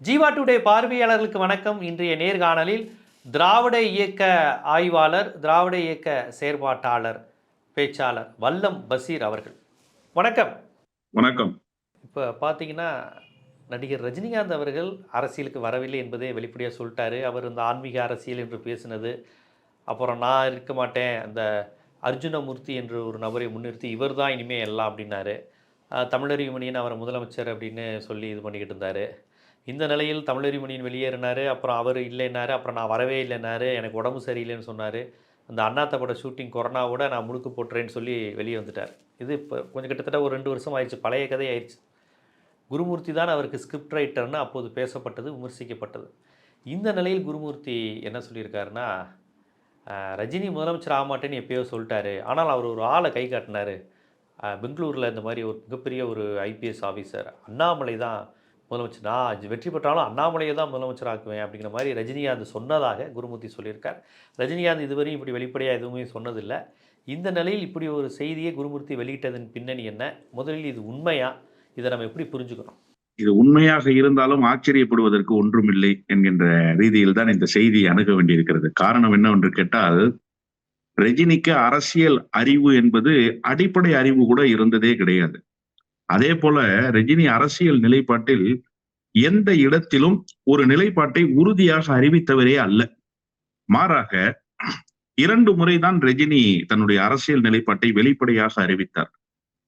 Jeeva today பார்வையாளர்களுக்கு வணக்கம். இன்றைய நேர்காணலில் திராவிட இயக்க ஆய்வாளர் திராவிட இயக்க செயற்பாட்டாளர் பேச்சாளர் வல்லம் பசீர் அவர்கள். வணக்கம். வணக்கம். இப்போ பார்த்தீங்கன்னா நடிகர் ரஜினிகாந்த் அவர்கள் அரசியலுக்கு வரவில்லை என்பதே வெளிப்படையாக சொல்லிட்டாரு. அவர் இந்த ஆன்மீக அரசியல் என்று பேசினது. அப்புறம் நான் இருக்க மாட்டேன் அந்த அர்ஜுனமூர்த்தி என்று ஒரு நபரை முன்னிறுத்தி இவர் தான் இனிமேல் எல்லாம் அப்படின்னாரு. தமிழறிவு மணியன் அவரை முதலமைச்சர் அப்படின்னு சொல்லி இது பண்ணிக்கிட்டு இருந்தார். இந்த நிலையில் தமிழறிவு மணியன் வெளியேறினார் அப்புறம் அவர் இல்லைன்னாரு அப்புறம் நான் வரவே இல்லைன்னாரு எனக்கு உடம்பு சரியில்லைன்னு சொன்னார். அந்த அண்ணாத்த பட ஷூட்டிங் கொரோனாவோட நான் முழுக்கு போட்டுறேன்னு சொல்லி வெளியே வந்துட்டார். இது இப்போ கொஞ்சம் கிட்டத்தட்ட ஒரு ரெண்டு வருஷம் ஆயிடுச்சு பழைய கதை ஆயிடுச்சு. குருமூர்த்தி தான் அவருக்கு ஸ்கிரிப்ட் ரைட்டர்னு அப்போது பேசப்பட்டது விமர்சிக்கப்பட்டது. இந்த நிலையில் குருமூர்த்தி என்ன சொல்லியிருக்காருன்னா ரஜினி முதலமைச்சர் ஆக மாட்டேன்னு எப்பயோ சொல்லிட்டாரு. ஆனால் அவர் ஒரு ஆளை கை காட்டினார். பெங்களூரில் இந்த மாதிரி ஒரு மிகப்பெரிய ஒரு ஐபிஎஸ் ஆஃபீஸர் அண்ணாமலை தான் முதலமைச்சர்? நான் வெற்றி பெற்றாலும் அண்ணாமலையை தான் முதலமைச்சர் ஆக்குவேன் அப்படிங்கிற மாதிரி ரஜினிகாந்த் சொன்னதாக குருமூர்த்தி சொல்லியிருக்கார். ரஜினிகாந்த் இதுவரையும் இப்படி வெளிப்படையாக எதுவுமே சொன்னதில்லை. இந்த நிலையில் இப்படி ஒரு செய்தியை குருமூர்த்தி வெளியிட்டதன் பின்னணி என்ன? முதலில் இது உண்மையா? இதை நம்ம எப்படி புரிஞ்சுக்கணும்? இது உண்மையாக இருந்தாலும் ஆச்சரியப்படுவதற்கு ஒன்றுமில்லை என்கின்ற ரீதியில் தான் இந்த செய்தியை அணுக வேண்டியிருக்கிறது. காரணம் என்னவென்று கேட்டால் ரஜினிக்கு அரசியல் அறிவு என்பது அடிப்படை அறிவு கூட இருந்ததே கிடையாது. அதே போல ரஜினி அரசியல் நிலைப்பாட்டில் எந்த இடத்திலும் ஒரு நிலைப்பாட்டை உறுதியாக அறிவித்தவரே அல்ல. மாறாக இரண்டு முறைதான் ரஜினி தன்னுடைய அரசியல் நிலைப்பாட்டை வெளிப்படையாக அறிவித்தார்.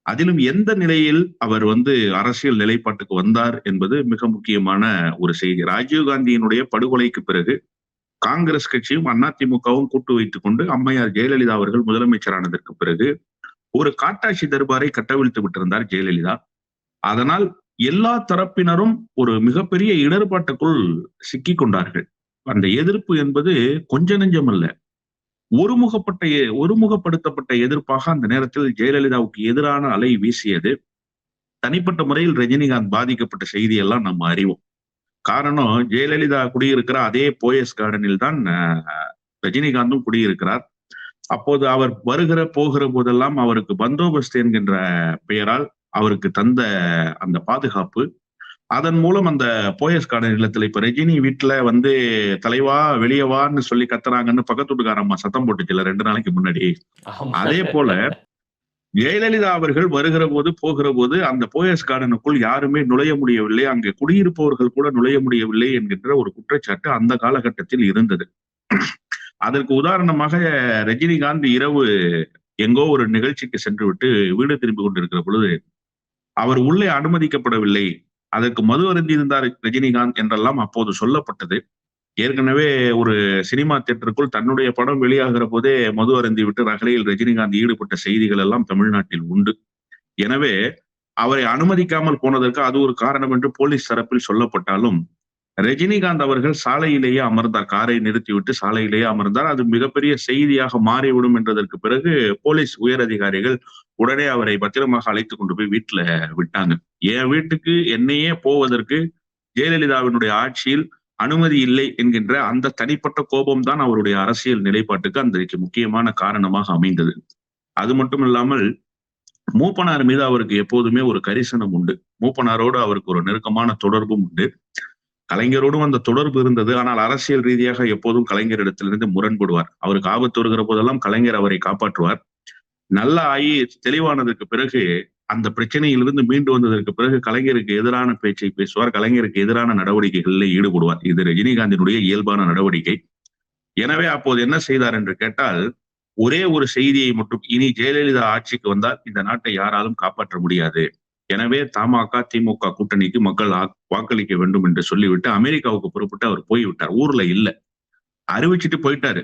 அதிலும் எந்த நிலையில் அவர் வந்து அரசியல் நிலைப்பாட்டுக்கு வந்தார் என்பது மிக முக்கியமான ஒரு செய்தி. ராஜீவ்காந்தியினுடைய படுகொலைக்கு பிறகு காங்கிரஸ் கட்சியும் அதிமுகவும் கூட்டு வைத்துக் கொண்டு அம்மையார் ஜெயலலிதா அவர்கள் முதலமைச்சரானதற்கு பிறகு ஒரு காட்டாட்சி தர்பாரை கட்டவிழ்த்து விட்டிருந்தார் ஜெயலலிதா. அதனால் எல்லா தரப்பினரும் ஒரு மிகப்பெரிய இடர்பாட்டுக்குள் சிக்கிக் கொண்டார்கள். அந்த எதிர்ப்பு என்பது கொஞ்ச நெஞ்சமல்ல ஒருமுகப்பட்ட ஒருமுகப்படுத்தப்பட்ட எதிர்ப்பாக அந்த நேரத்தில் ஜெயலலிதாவுக்கு எதிரான அலை வீசியது. தனிப்பட்ட முறையில் ரஜினிகாந்த் பாதிக்கப்பட்ட செய்தியெல்லாம் நம்ம அறிவோம். காரணம் ஜெயலலிதா குடியிருக்கிற அதே போயஸ் கார்டனில் தான் ரஜினிகாந்தும் குடியிருக்கிறார். அப்போது அவர் வருகிற போகிற போதெல்லாம் அவருக்கு பந்தோபஸ்து என்கின்ற பெயரால் அவருக்கு தந்த அந்த பாதுகாப்பு. அதன் மூலம் அந்த போயஸ் கார்டன் இல்லத்துல இப்ப ரஜினி வீட்டுல வந்து தலைவா வெளியே வான்னு சொல்லி கத்துறாங்கன்னு பக்கத்து வீட்டுக்காரம்மா சத்தம் போட்டுச்சுல ரெண்டு நாளைக்கு முன்னாடி. அதே போல ஜெயலலிதா அவர்கள் வருகிற போது போகிற போது அந்த போயஸ் கார்டனுக்குள் யாருமே நுழைய முடியவில்லை. அங்கே குடியிருப்பவர்கள் கூட நுழைய முடியவில்லை என்கின்ற ஒரு குற்றச்சாட்டு அந்த காலகட்டத்தில் இருந்தது. அதற்கு உதாரணமாக ரஜினிகாந்த் இரவு எங்கோ ஒரு நிகழ்ச்சிக்கு சென்று விட்டு வீடு திரும்பி கொண்டிருக்கிற பொழுது அவர் உள்ளே அனுமதிக்கப்படவில்லை. அதற்கு மது அருந்தியிருந்தார் ரஜினிகாந்த் என்றெல்லாம் அப்போது சொல்லப்பட்டது. ஏற்கனவே ஒரு சினிமா தியேட்டருக்குள் தன்னுடைய படம் வெளியாகிற போதே மது அருந்தி விட்டு ரகலையில் ரஜினிகாந்த் ஈடுபட்ட செய்திகள் எல்லாம் தமிழ்நாட்டில் உண்டு. எனவே அவரை அனுமதிக்காமல் போனதற்கு அது ஒரு காரணம் என்று போலீஸ் தரப்பில் சொல்லப்பட்டாலும் ரஜினிகாந்த் அவர்கள் சாலையிலேயே அமர்ந்தார். காரை நிறுத்திவிட்டு சாலையிலேயே அமர்ந்தார். அது மிகப்பெரிய செய்தியாக மாறிவிடும் என்றதற்கு பிறகு போலீஸ் உயர் அதிகாரிகள் உடனே அவரை பத்திரமாக அழைத்து கொண்டு போய் வீட்டுல விட்டாங்க. என் வீட்டுக்கு என்னையே போவதற்கு ஜெயலலிதாவினுடைய ஆட்சியில் அனுமதி இல்லை என்கின்ற அந்த தனிப்பட்ட கோபம் தான் அவருடைய அரசியல் நிலைப்பாட்டுக்கு அன்றைக்கு முக்கியமான காரணமாக அமைந்தது. அது மட்டும் இல்லாமல் மூப்பனார் மீது அவருக்கு எப்போதுமே ஒரு கரிசனம் உண்டு. மூப்பனாரோடு அவருக்கு ஒரு நெருக்கமான தொடர்பும் உண்டு. கலைஞரோடும் அந்த தொடர்பு இருந்தது. ஆனால் அரசியல் ரீதியாக எப்போதும் கலைஞரிடத்திலிருந்து முரண்படுவார். அவருக்கு ஆபத்து வருகிற போதெல்லாம் கலைஞர் அவரை காப்பாற்றுவார். நல்ல ஆகி தெளிவானதற்கு பிறகு அந்த பிரச்சனையிலிருந்து மீண்டு வந்ததற்கு பிறகு கலைஞருக்கு எதிரான பேச்சை பேசுவார். கலைஞருக்கு எதிரான நடவடிக்கைகளில் ஈடுபடுவார். இது ரஜினிகாந்தினுடைய இயல்பான நடவடிக்கை. எனவே அப்போது என்ன செய்தார் என்று கேட்டால் ஒரே ஒரு செய்தியை மட்டும் இனி ஜெயலலிதா ஆட்சிக்கு வந்தால் இந்த நாட்டை யாராலும் காப்பாற்ற முடியாது. எனவே தமாக திமுக கூட்டணிக்கு மக்கள் ஆக்- வாக்களிக்க வேண்டும் என்று சொல்லிவிட்டு அமெரிக்காவுக்கு புறப்பட்டு அவர் போய்விட்டார். ஊர்ல இல்ல. அறிவிச்சிட்டு போயிட்டாரு.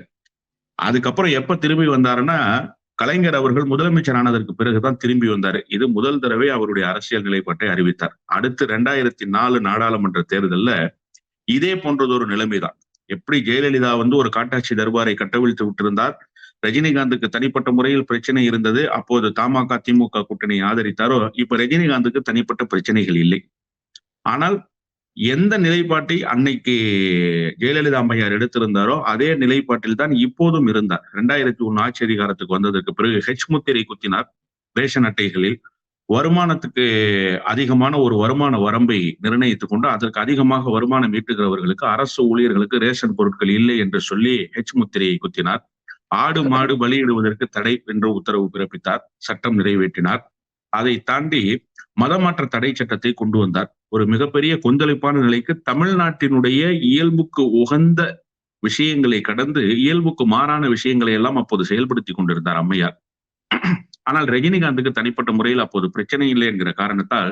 அதுக்கப்புறம் எப்ப திரும்பி வந்தாருன்னா கலைஞர் அவர்கள் முதலமைச்சர் ஆனதற்கு பிறகுதான் திரும்பி வந்தாரு. இது முதல் தடவை அவருடைய அரசியல் நிலைப்பாட்டை அறிவித்தார். அடுத்து ரெண்டாயிரத்தி நாலு நாடாளுமன்ற தேர்தல்ல இதே போன்றதொரு நிலைமைதான். எப்படி ஜெயலலிதா வந்து ஒரு காட்டாட்சி தர்பாரை கட்டவிழ்த்து விட்டிருந்தார் ரஜினிகாந்துக்கு தனிப்பட்ட முறையில் பிரச்சனை இருந்தது. அப்போது தமாக திமுக கூட்டணி ஆதரித்தாரோ இப்ப ரஜினிகாந்துக்கு தனிப்பட்ட பிரச்சனைகள் இல்லை. ஆனால் எந்த நிலைப்பாட்டை அன்னைக்கு ஜெயலலிதா அம்மையார் எடுத்திருந்தாரோ அதே நிலைப்பாட்டில் தான் இப்போதும் இருந்தார். ரெண்டாயிரத்தி ஒன்னு ஆட்சி அதிகாரத்துக்கு வந்ததற்கு பிறகு ஹெச் முத்திரை குத்தினார் ரேஷன் அட்டைகளில். வருமானத்துக்கு அதிகமான ஒரு வருமான வரம்பை நிர்ணயித்துக் கொண்டு அதற்கு அதிகமாக வருமானம் ஈட்டுகிறவர்களுக்கு அரசு ஊழியர்களுக்கு ரேஷன் பொருட்கள் இல்லை என்று சொல்லி ஹெச் முத்திரையை குத்தினார். ஆடு மாடு பலியிடுவதற்கு தடை என்று உத்தரவு பிறப்பித்தார். சட்டம் நிறைவேற்றினார். அதை தாண்டி மதமாற்ற தடை சட்டத்தை கொண்டு வந்தார். ஒரு மிகப்பெரிய கொந்தளிப்பான நிலைக்கு தமிழ்நாட்டினுடைய இயல்புக்கு உகந்த விஷயங்களை கடந்து இயல்புக்கு மாறான விஷயங்களை எல்லாம் அப்போது செயல்படுத்தி கொண்டிருந்தார் அம்மையார். ஆனால் ரஜினிகாந்துக்கு தனிப்பட்ட முறையில் அப்போது பிரச்சனை இல்லை என்கிற காரணத்தால்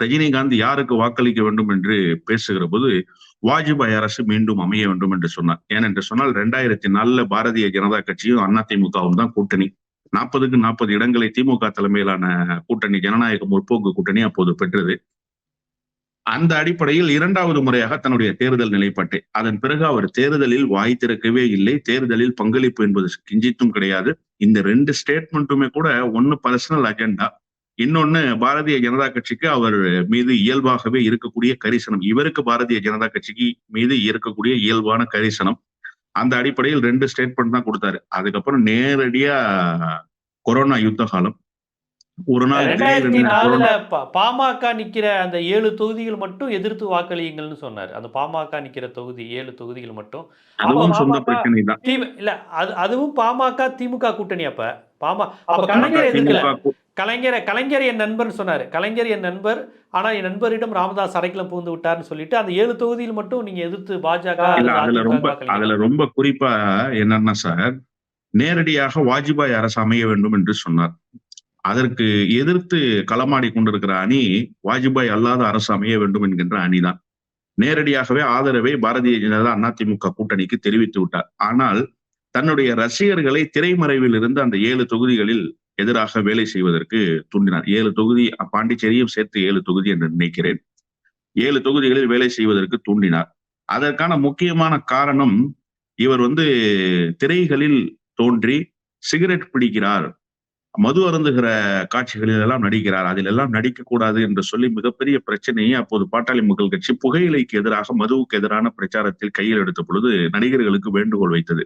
ரஜினிகாந்த் யாருக்கு வாக்களிக்க வேண்டும் என்று பேசுகிற போது வாஜ்பாய் அரசு மீண்டும் அமைய வேண்டும் என்று சொன்னார். ஏனென்று சொன்னால் ரெண்டாயிரத்தி நாலுல பாரதிய ஜனதா கட்சியும் அதிமுகவும் தான் கூட்டணி. நாற்பதுக்கு நாற்பது இடங்களை திமுக தலைமையிலான கூட்டணி ஜனநாயக முற்போக்கு கூட்டணி அப்போது பெற்றது. அந்த அடிப்படையில் இரண்டாவது முறையாக தன்னுடைய தேர்தல் நிலைப்பாட்டை அதன் பிறகு அவர் தேர்தலில் வாய் திறக்கவே இல்லை. தேர்தலில் பங்களிப்பு என்பது கிஞ்சித்தும் கிடையாது. இந்த ரெண்டு ஸ்டேட்மெண்ட்டுமே கூட ஒன்னு பர்சனல் அஜெண்டா இன்னொன்னு பாரதிய ஜனதா கட்சிக்கு அவர் மீது இயல்பாகவே இருக்கக்கூடிய கரிசனம். இவருக்கு பாரதிய ஜனதா கட்சிக்கு மீது இருக்கக்கூடிய இயல்பான கரிசனம். அந்த அடிப்படையில் ரெண்டு ஸ்டேட்மெண்ட் தான் கொடுத்தாரு. அதுக்கப்புறம் நேரடியா கொரோனா யுத்த காலம். ஒரு நாள் பாமக நிக்கிற அந்த ஏழு தொகுதிகள் மட்டும் எதிர்த்து வாக்களியுங்கள்னு சொன்னார். அந்த பாமக நிக்கிற தொகுதி ஏழு தொகுதிகள் மட்டும். அதுவும் இல்ல அது அதுவும் பாமக திமுக கூட்டணி அப்ப. பாம அப்ப பாமக கலைஞர் கலைஞர் கலைஞர் என் நண்பர்னு சொன்னாரு. கலைஞர் என் நண்பர் ஆனா என் நண்பரிடம் ராமதாஸ் அரைக்கலம் புகுந்து விட்டார்னு சொல்லிட்டு அந்த ஏழு தொகுதியில் மட்டும் நீங்க எதிர்த்து பாஜக அதுல ரொம்ப அதுல ரொம்ப குறிப்பா என்னன்னா சார் நேரடியாக வாஜ்பாய் அரசு அமைய வேண்டும் என்று சொன்னார். அதற்கு எதிர்த்து களமாடி கொண்டிருக்கிற அணி வாஜ்பாய் அல்லாத அரசு அமைய வேண்டும் என்கின்ற அணிதான். நேரடியாகவே ஆதரவை பாரதிய ஜனதா அதிமுக கூட்டணிக்கு தெரிவித்து விட்டார். ஆனால் தன்னுடைய ரசிகர்களை திரைமறைவில் இருந்து அந்த ஏழு தொகுதிகளில் எதிராக வேலை செய்வதற்கு தூண்டினார். ஏழு தொகுதி பாண்டிச்சேரியும் சேர்த்து ஏழு தொகுதி என்று நினைக்கிறேன். ஏழு தொகுதிகளில் வேலை செய்வதற்கு தூண்டினார். அதற்கான முக்கியமான காரணம் இவர் வந்து திரைகளில் தோன்றி சிகரெட் பிடிக்கிறார். மது அருந்துகிற காட்சிகளில் எல்லாம் நடிக்கிறார். அதில் எல்லாம் நடிக்க கூடாது என்று சொல்லி மிகப்பெரிய பிரச்சனையை அப்போது பாட்டாளி மக்கள் கட்சி புகையிலைக்கு எதிராக மதுவுக்கு எதிரான பிரச்சாரத்தில் கையில் எடுத்த பொழுது நடிகர்களுக்கு வேண்டுகோள் வைத்தது.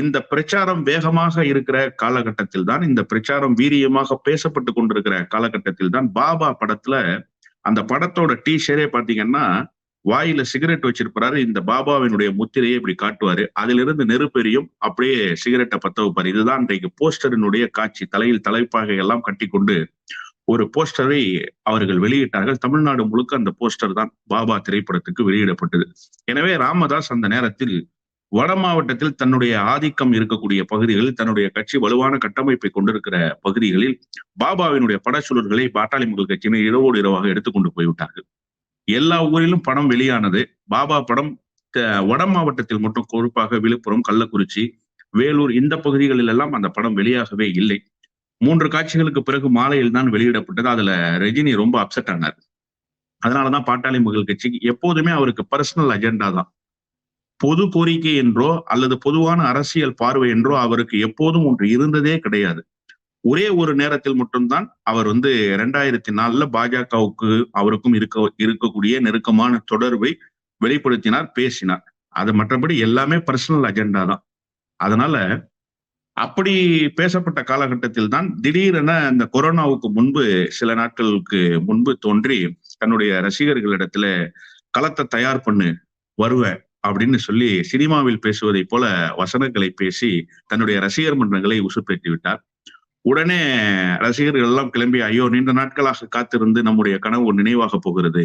இந்த பிரச்சாரம் வேகமாக இருக்கிற காலகட்டத்தில் தான் இந்த பிரச்சாரம் வீரியமாக பேசப்பட்டு கொண்டிருக்கிற காலகட்டத்தில் தான் பாபா படத்துல அந்த படத்தோட டீஷரே பாத்தீங்கன்னா வாயில சிகரெட் வச்சிருப்பாரு. இந்த பாபாவினுடைய முத்திரையை இப்படி காட்டுவாரு. அதிலிருந்து நெருப்பெரியும் அப்படியே சிகரெட்டை பத்த வைப்பாரு இதுதான் இன்றைக்கு போஸ்டரினுடைய காட்சி. தலையில் தலைப்பாகை எல்லாம் கட்டி கொண்டு ஒரு போஸ்டரை அவர்கள் வெளியிட்டார்கள். தமிழ்நாடு முழுக்க அந்த போஸ்டர் தான் பாபா திரைப்படத்துக்கு வெளியிடப்பட்டது. எனவே ராமதாஸ் அந்த நேரத்தில் வட மாவட்டத்தில் தன்னுடைய ஆதிக்கம் இருக்கக்கூடிய பகுதிகளில் தன்னுடைய கட்சி வலுவான கட்டமைப்பை கொண்டிருக்கிற பகுதிகளில் பாபாவினுடைய படச்சுழல்களை பாட்டாளி மக்கள் கட்சியினர் இரவோடு இரவாக எடுத்துக்கொண்டு போய்விட்டார்கள். எல்லா ஊரிலும் படம் வெளியானது. பாபா படம் வட மாவட்டத்தில் மட்டும் குறிப்பாக விழுப்புரம் கள்ளக்குறிச்சி வேலூர் இந்த பகுதிகளில் எல்லாம் அந்த படம் வெளியாகவே இல்லை. மூன்று காட்சிகளுக்கு பிறகு மாலையில் தான் வெளியிடப்பட்டது. அதுல ரஜினி ரொம்ப அப்செட் ஆனார். அதனாலதான் பாட்டாளி மக்கள் கட்சிக்கு எப்போதுமே அவருக்கு பர்சனல் அஜெண்டா தான். பொது கோரிக்கை என்றோ அல்லது பொதுவான அரசியல் பார்வை என்றோ அவருக்கு எப்போதும் ஒன்று இருந்ததே கிடையாது. ஒரே ஒரு நேரத்தில் மட்டும்தான் அவர் வந்து ரெண்டாயிரத்தி நாலுல பாஜகவுக்கு அவருக்கும் இருக்க இருக்கக்கூடிய நெருக்கமான தொடர்பை வெளிப்படுத்தினார் பேசினார். அது மற்றபடி எல்லாமே பர்சனல் அஜெண்டா தான். அதனால அப்படி பேசப்பட்ட காலகட்டத்தில் தான் திடீரென இந்த கொரோனாவுக்கு முன்பு சில நாட்களுக்கு முன்பு தோன்றி தன்னுடைய ரசிகர்களிடத்துல களத்தை தயார் பண்ணு வருவேன் அப்படின்னு சொல்லி சினிமாவில் பேசுவதை போல வசனங்களை பேசி தன்னுடைய ரசிகர் மன்றங்களை உசுப்பேற்றி விட்டார். உடனே ரசிகர்கள் எல்லாம் கிளம்பி ஐயோ நீண்ட நாட்களாக காத்திருந்து நம்முடைய கனவு நினைவாக போகிறது.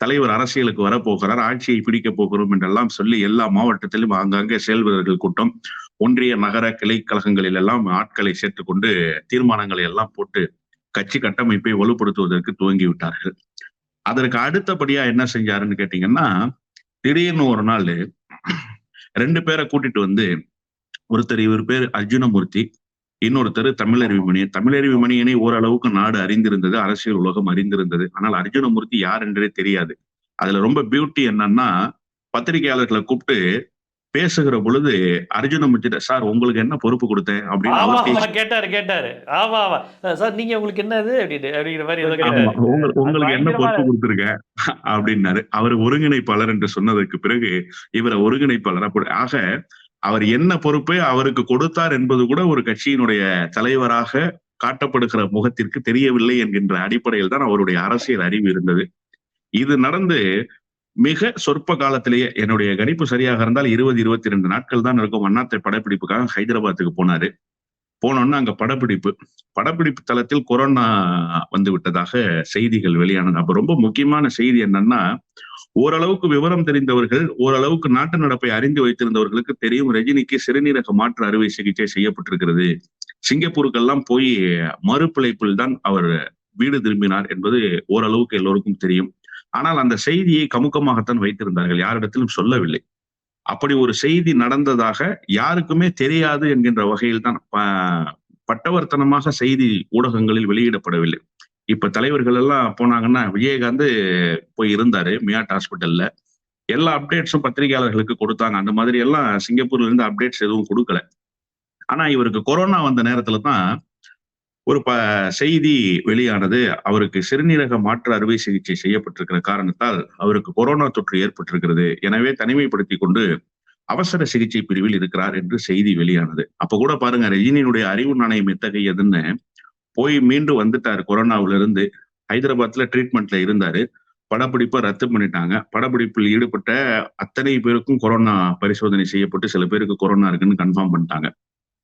தலைவர் அரசியலுக்கு வரப்போகிறார் ஆட்சியை பிடிக்க போகிறோம் என்றெல்லாம் சொல்லி எல்லா மாவட்டத்திலும் ஆங்காங்கே செயல்வீரர்கள் கூட்டம் ஒன்றிய நகர கிளை கழகங்களில் எல்லாம் ஆட்களை சேர்த்துக்கொண்டு தீர்மானங்களை எல்லாம் போட்டு கட்சி கட்டமைப்பை வலுப்படுத்துவதற்கு துவங்கி விட்டார்கள். அதற்கு அடுத்தபடியா என்ன செஞ்சாருன்னு கேட்டீங்கன்னா திடீர்னு ஒரு நாள் ரெண்டு பேரை கூட்டிட்டு வந்து ஒருத்தர் இவர் பேர் அர்ஜுனமூர்த்தி இன்னொருத்தர் தமிழறிவு மணி. தமிழறிவு மணியனை ஓரளவுக்கு நாடு அறிந்திருந்தது அரசியல் உலகம் அறிந்திருந்தது. ஆனால் அர்ஜுனமூர்த்தி யார் என்றே தெரியாது. அதுல ரொம்ப பியூட்டி என்னன்னா பத்திரிகையாளர்களை கூப்பிட்டு பேசுகிற பொழுது அர்ஜுனமூர்த்திட்ட சார் உங்களுக்கு என்ன பொறுப்பு கொடுத்தேன்? அப்படின்னு கேட்டாரு கேட்டாரு. ஆமா ஆமா. சார் நீங்க உங்களுக்கு என்னது? அப்படின்னு அப்படிங்கிற மாதிரி உங்களுக்கு என்ன பொறுப்பு கொடுத்துருக்க அப்படின்னாரு. அவர் ஒருங்கிணைப்பாளர் என்று சொன்னதற்கு பிறகு இவரை ஒருங்கிணைப்பாளர் அப்படி ஆக அவர் என்ன பொறுப்பை அவருக்கு கொடுத்தார் என்பது கூட ஒரு கட்சியினுடைய தலைவராக காட்டப்படுகிற முகத்திற்கு தெரியவில்லை என்கின்ற அடிப்படையில் தான் அவருடைய அரசியல் அறிவு இருந்தது. இது நடந்து மிக சொற்ப காலத்திலேயே என்னுடைய கணிப்பு சரியாக இருந்தால் இருபது இருபத்தி ரெண்டு நாட்கள் தான் இருக்கும் அண்ணாத்தை படப்பிடிப்புக்காக ஹைதராபாத்துக்கு போனாரு. போனோம்னா அங்க படப்பிடிப்பு. படப்பிடிப்பு தளத்தில் கொரோனா வந்து விட்டதாக செய்திகள் வெளியானது. அப்ப ரொம்ப முக்கியமான செய்தி என்னன்னா ஓரளவுக்கு விவரம் தெரிந்தவர்கள் ஓரளவுக்கு நாட்டு நடப்பை அறிந்து வைத்திருந்தவர்களுக்கு தெரியும் ரஜினிக்கு சிறுநீரக மாற்று அறுவை சிகிச்சை செய்யப்பட்டிருக்கிறது. சிங்கப்பூருக்கெல்லாம் போய் மறுபிழைப்பில் தான் அவர் வீடு திரும்பினார் என்பது ஓரளவுக்கு எல்லோருக்கும் தெரியும். ஆனால் அந்த செய்தியை கமுக்கமாகத்தான் வைத்திருந்தார்கள் யாரிடத்திலும் சொல்லவில்லை. அப்படி ஒரு செய்தி நடந்ததாக யாருக்குமே தெரியாது என்கின்ற வகையில் தான் பட்டவர்த்தனமாக செய்தி ஊடகங்களில் வெளியிடப்படவில்லை. இப்ப தலைவர்கள் எல்லாம் போனாங்கன்னா விஜயகாந்த் போய் இருந்தாரு மியாட் ஹாஸ்பிட்டல்ல. எல்லா அப்டேட்ஸும் பத்திரிகையாளர்களுக்கு கொடுத்தாங்க. அந்த மாதிரி எல்லாம் சிங்கப்பூர்ல இருந்து அப்டேட்ஸ் எதுவும் கொடுக்கல. ஆனா இவருக்கு கொரோனா வந்த நேரத்துல தான் ஒரு ப செய்தி வெளியானது அவருக்கு சிறுநீரக மாற்று அறுவை சிகிச்சை செய்யப்பட்டிருக்கிற காரணத்தால் அவருக்கு கொரோனா தொற்று ஏற்பட்டிருக்கிறது. எனவே தனிமைப்படுத்தி கொண்டு அவசர சிகிச்சை பிரிவில் இருக்கிறார் என்று செய்தி வெளியானது. அப்ப கூட பாருங்க ரஜினியினுடைய அறிவு நாணயம் எத்தகையதுன்னு போய் மீண்டும் வந்துட்டாரு கொரோனாவில இருந்து ஹைதராபாத்ல ட்ரீட்மெண்ட்ல இருந்தாரு. படப்பிடிப்பை ரத்து பண்ணிட்டாங்க. படப்பிடிப்பில் ஈடுபட்ட அத்தனை பேருக்கும் கொரோனா பரிசோதனை செய்யப்பட்டு சில பேருக்கு கொரோனா இருக்குன்னு கன்ஃபார்ம் பண்ணிட்டாங்க.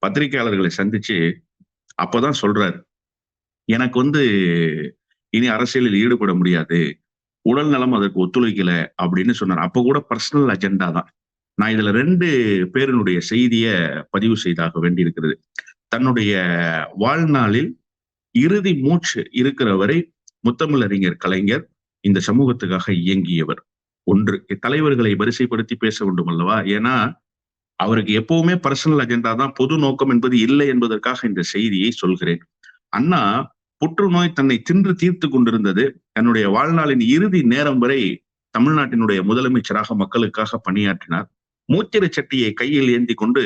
பத்திரிகையாளர்களை சந்திச்சு அப்பதான் சொல்றாரு. எனக்கு வந்து இனி அரசியலில் ஈடுபட முடியாது. உடல் நலம் அதற்கு ஒத்துழைக்கல அப்படின்னு சொன்னார். அப்ப கூட பர்சனல் அஜெண்டா தான். நான் இதுல ரெண்டு பேரினுடைய செய்திய பதிவு செய்தாக வேண்டியிருக்கிறது. தன்னுடைய வாழ்நாளில் இறுதி மூச்சு இருக்கிற வரை முத்தமிழறிஞர் கலைஞர் இந்த சமூகத்துக்காக இயங்கியவர். ஒன்று தலைவர்களை வரிசைப்படுத்தி பேச வேண்டும் அல்லவா? ஏன்னா அவருக்கு எப்பவுமே பர்சனல் அஜெண்டா தான் பொது நோக்கம் என்பது இல்லை என்பதற்காக இந்த செய்தியை சொல்கிறேன். அண்ணா புற்றுநோய் தன்னை தின்று தீர்த்து கொண்டிருந்தது தன்னுடைய வாழ்நாளின் இறுதி நேரம் வரை தமிழ்நாட்டினுடைய முதலமைச்சராக மக்களுக்காக பணியாற்றினார். மூச்சிர சட்டியை கையில் ஏந்தி கொண்டு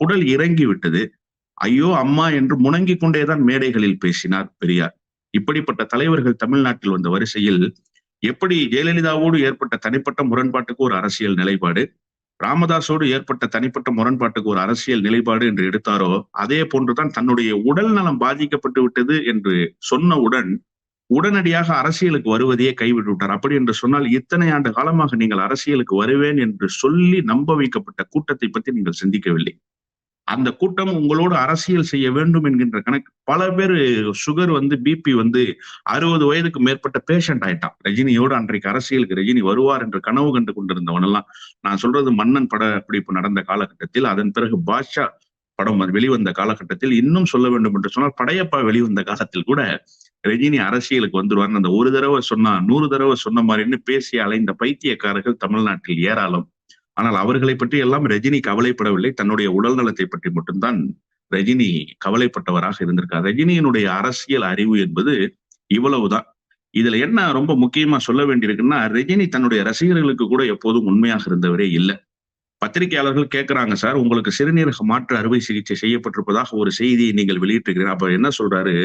குடல் இறங்கி விட்டது. ஐயோ அம்மா என்று முணங்கிக் கொண்டேதான் மேடைகளில் பேசினார் பெரியார். இப்படிப்பட்ட தலைவர்கள் தமிழ்நாட்டில் வந்த வரிசையில் எப்படி ஜெயலலிதாவோடு ஏற்பட்ட தனிப்பட்ட முரண்பாட்டுக்கு ஒரு அரசியல் நிலைப்பாடு ராமதாசோடு ஏற்பட்ட தனிப்பட்ட முரண்பாட்டுக்கு ஒரு அரசியல் நிலைப்பாடு என்று எடுத்தாரோ அதே போன்றுதான் தன்னுடைய உடல் நலம் பாதிக்கப்பட்டு விட்டது என்று சொன்னவுடன் உடனடியாக அரசியலுக்கு வருவதையே கைவிட்டு விட்டார் அப்படி என்று சொன்னால் இத்தனை ஆண்டு காலமாக நீங்கள் அரசியலுக்கு வருவேன் என்று சொல்லி நம்ப வைக்கப்பட்ட கூட்டத்தை பற்றி நீங்கள் சிந்திக்கவில்லை. அந்த கூட்டம் உங்களோடு அரசியல் செய்ய வேண்டும் என்கின்ற கணக்கு. பல பேர் சுகர் வந்து பிபி வந்து அறுபது வயதுக்கு மேற்பட்ட பேஷண்ட் ஆயிட்டான். ரஜினியோடு அன்றைக்கு அரசியலுக்கு ரஜினி வருவார் என்று கனவு கண்டு கொண்டிருந்தவன் எல்லாம். நான் சொல்றது மன்னன் படப்பிடிப்பு நடந்த காலகட்டத்தில் அதன் பிறகு பாஷா படம் வெளிவந்த காலகட்டத்தில் இன்னும் சொல்ல வேண்டும் என்று சொன்னால் படையப்பா வெளிவந்த காலத்தில் கூட ரஜினி அரசியலுக்கு வந்துருவார்னு அந்த ஒரு தடவை சொன்னா நூறு தடவை சொன்ன மாதிரின்னு பேசி அலைந்த பைத்தியக்காரர்கள் தமிழ்நாட்டில் ஏராளம். ஆனால் அவர்களை பற்றி எல்லாம் ரஜினி கவலைப்படவில்லை. தன்னுடைய உடல் நலத்தை பற்றி மட்டும்தான் ரஜினி கவலைப்பட்டவராக இருந்திருக்கார். ரஜினியினுடைய அரசியல் அறிவு என்பது இவ்வளவுதான். இதுல என்ன ரொம்ப முக்கியமா சொல்ல வேண்டியிருக்குன்னா ரஜினி தன்னுடைய ரசிகர்களுக்கு கூட எப்போதும் உண்மையாக இருந்தவரே இல்லை. பத்திரிகையாளர்கள் கேட்கிறாங்க சார் உங்களுக்கு சிறுநீரக மாற்று அறுவை சிகிச்சை செய்யப்பட்டிருப்பதாக ஒரு செய்தியை நீங்கள் வெளியிட்டிருக்கிறீர்கள். அப்ப என்ன சொல்றாரு?